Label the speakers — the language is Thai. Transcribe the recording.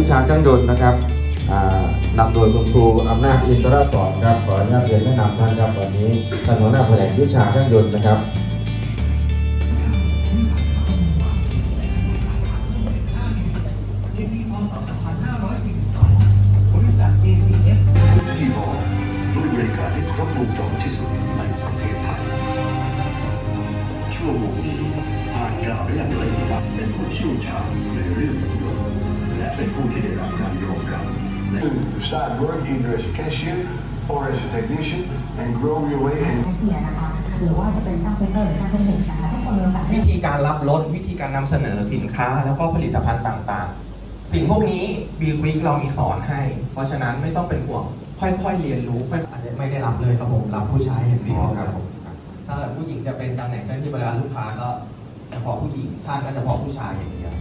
Speaker 1: วิชาช่างยนนะครับนำโดยคุณครูอำนาจอินทรสอนครับขออนุญาตเรียนแนะนำท่านครับวันนี้ท่านหัวหน้าแผนกวิชาช่างยนต์นะครับ
Speaker 2: ด้วยบริการที่ครบวงจรที่สุดในประเทศไทย ชั่วโมงนี้อ่านข่าวได้อย่างไรบ้าเป็นผู้เชี่ยวชาญในเรื่อง
Speaker 3: to start work either as a cashier or as a technician and grow your way in
Speaker 4: เชียร์นะคะหรือว่าจะเป็นช่างเป็นเตอร์หรือช่างเทคนิคนะคะทุกคนมีโอกาสได้
Speaker 5: วิธีการรับรถวิธีการนำเสนอสินค้าแล้วก็ผลิตภัณฑ์ต่างๆ สิ่งพวกนี้ B Quick เรามีสอนให้ เพราะฉะนั้นไม่ต้องเป็นห่วง ค่อยๆเรียนรู้ค่อย
Speaker 6: อาจจะไม่ได้รับเลยครับผมรับผู้ชายอย่างเดียว
Speaker 1: อ๋อ
Speaker 6: ค
Speaker 1: ครั
Speaker 6: รั
Speaker 1: บบผม
Speaker 6: ถ้าเกิดผู้หญิงจะเป็นตำแหน่งเจ้าหน้าที่บริการลูกค้าก็เฉพาะผู้หญิงช่างก็เฉพาะผู้ชายอย่างเดียว